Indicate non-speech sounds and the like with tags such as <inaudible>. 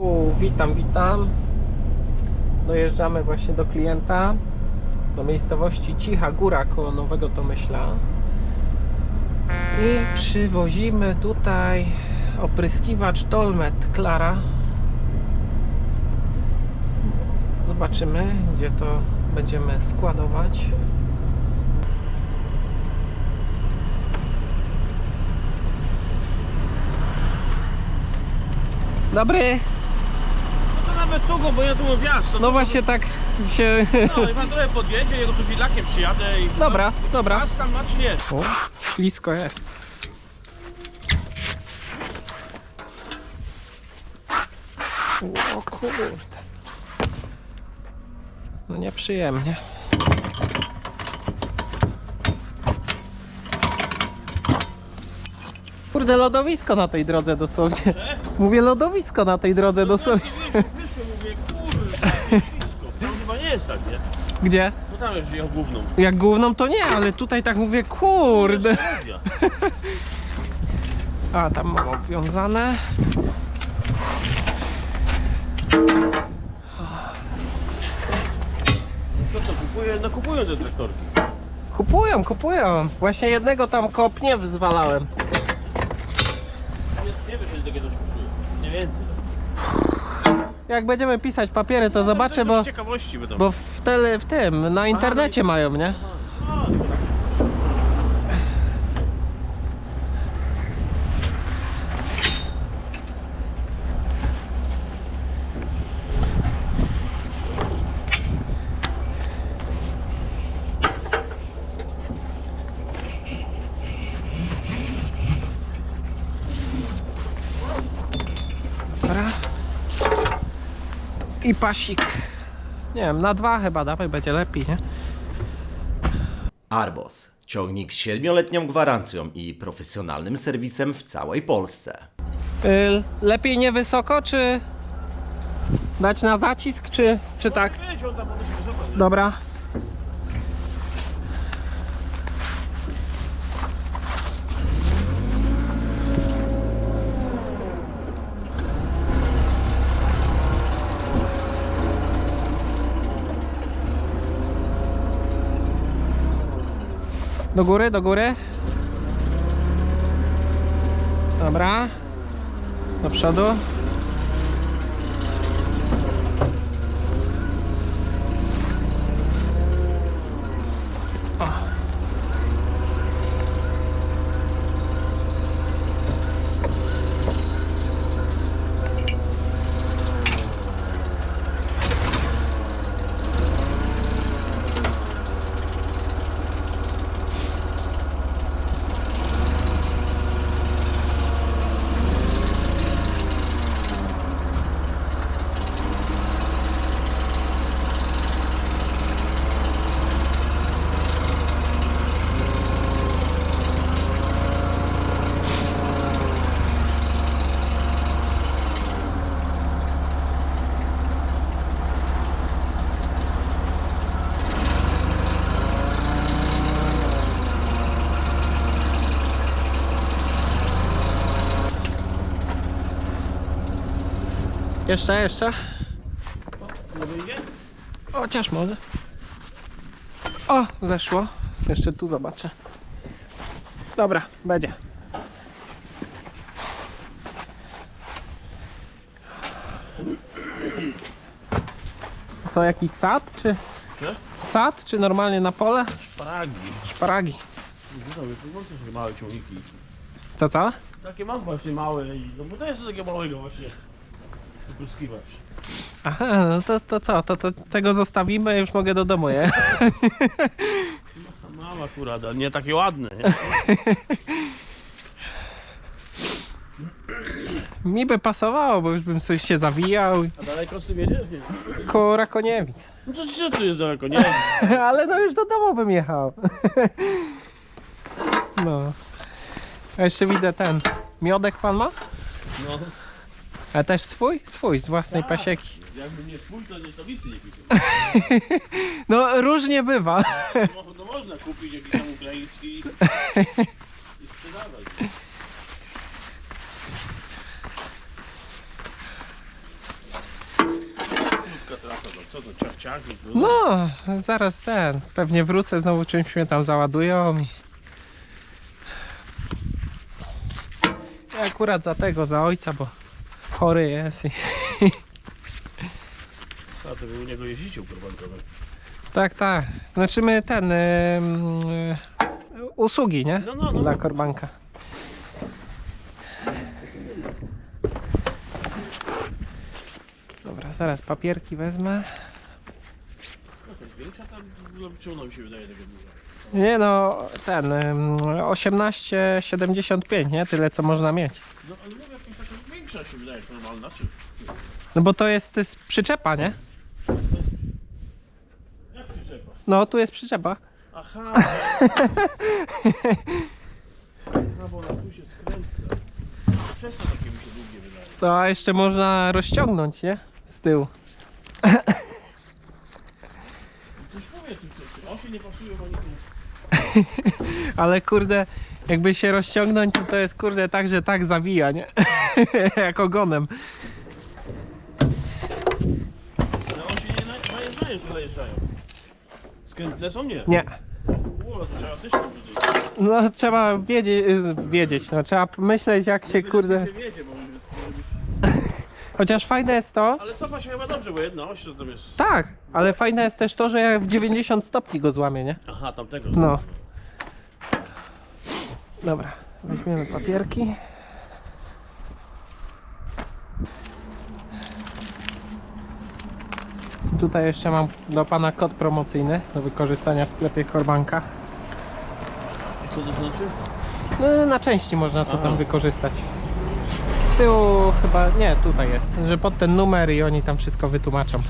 U, witam, witam. Dojeżdżamy właśnie do klienta, do miejscowości Cicha Góra koło Nowego Tomyśla. I przywozimy tutaj opryskiwacz Dolmet Klara. Zobaczymy, gdzie to będziemy składować. Dobry. No nawet długo, bo ja tu mam wjazd. To No właśnie tak się... No i pan trochę podjedzie, ja go tu wilakiem przyjadę i... Dobra, dobra. Raz tam ma czy nie? O, ślisko jest. O kurde. No nieprzyjemnie. Kurde, lodowisko na tej drodze dosłownie. Mówię lodowisko na tej drodze dosłownie. Mówię. Tam chyba nie jest tak, nie? Gdzie? No tam jest jechał główną. Jak główną to nie, ale tutaj tak mówię, kurde. Media. A, tam mam obwiązane. Kto to kupuje? No kupują te traktorki. Kupują, kupują. Właśnie jednego tam kopnie zwalałem. Nie, nie wiem, czy takie coś kosztuje. Nie więcej. Jak będziemy pisać papiery, to zobaczę, No, bo, ciekawości będą. bo w, tele, w tym, na internecie mają, nie? A, Dobra. I pasik. Nie wiem, na dwa chyba dawaj, będzie lepiej, nie? Arbos. Ciągnik z 7-letnią gwarancją i profesjonalnym serwisem w całej Polsce. Y, lepiej nie wysoko, czy dać na zacisk, czy, czy tak? Dobra. Do góry, do góry. Dobra. Do przodu. Jeszcze, jeszcze. Nie wyjdzie? Chociaż może. O, zeszło. Jeszcze tu zobaczę. Dobra, będzie. Co, jakiś sad, czy... Co? Sad, czy normalnie na pole? Szparagi. Szparagi. Małe ciągniki. Co, co? Takie mam właśnie małe, no bo to jest takie małego właśnie opryskiwacz. Aha, no to, to co? To, to tego zostawimy, ja już mogę do domu, je? <laughs> Mam akurat, ale nie takie ładne, nie? <laughs> Mi by pasowało, bo już bym coś się zawijał. A daleko z tym jedziesz? Nie. Koło Rakoniewic. No to co tu jest daleko, nie? <laughs> Ale no już do domu bym jechał. No. A jeszcze widzę ten. Miodek pan ma? No. A też swój? Swój, z własnej pasieki. Jakby nie twój, to nie to listy nie pisze. <laughs> No różnie bywa. No, no można kupić jakiś tam ukraiński i sprzedawać. co to, ciach, ciach? No, zaraz ten. Pewnie wrócę, znowu czymś mnie tam załadują i... Ja akurat za tego, za ojca, bo chory jest i... A to wy u niego jeździcie kurbankowe. Tak, tak. Znaczy my ten... y, usługi, nie? No, no, no. Dla korbanka. Dobra, zaraz papierki wezmę. No to jest większa tam, w ogóle czemu ona mi się wydaje taka duża? Nie no, ten ym, 18,75, nie? Tyle co można mieć. No ale mówię, taka większa się wydaje normalna, czy? No bo to jest, to jest przyczepa, nie? Jak przyczepa? No, tu jest przyczepa. Aha! <laughs> No bo ona tu się skręca. Przez to takie mi się długie wydaje. To a jeszcze można rozciągnąć, nie? Z tyłu. Coś mówię, tu, tu, tu. O się nie pasuje, tu. <laughs> Ale kurde, jakby się rozciągnąć, to, to jest kurde tak, że tak zawija, nie? <laughs> Jak ogonem. Ale on się nie na- najeżdżają, czy najeżdżają? Skrętne są? Nie. Nie. Ło, to trzeba też tam widzieć. No trzeba wiedzieć, wiedzieć no trzeba myśleć jak się kurde... się wiedzie, bo <laughs> Chociaż fajne jest to, Ale cofa się chyba dobrze, bo jedna oś to tam jest. tak, ale fajne jest też to, że jak w 90 stopni go złamie, nie? Aha, tamtego. No. Dobra, weźmiemy papierki. Tutaj jeszcze mam do pana kod promocyjny do wykorzystania w sklepie Korbanka. Co to znaczy? No, na części można to Aha. tam wykorzystać. Z tyłu chyba, nie, tutaj jest, że pod ten numer i oni tam wszystko wytłumaczą.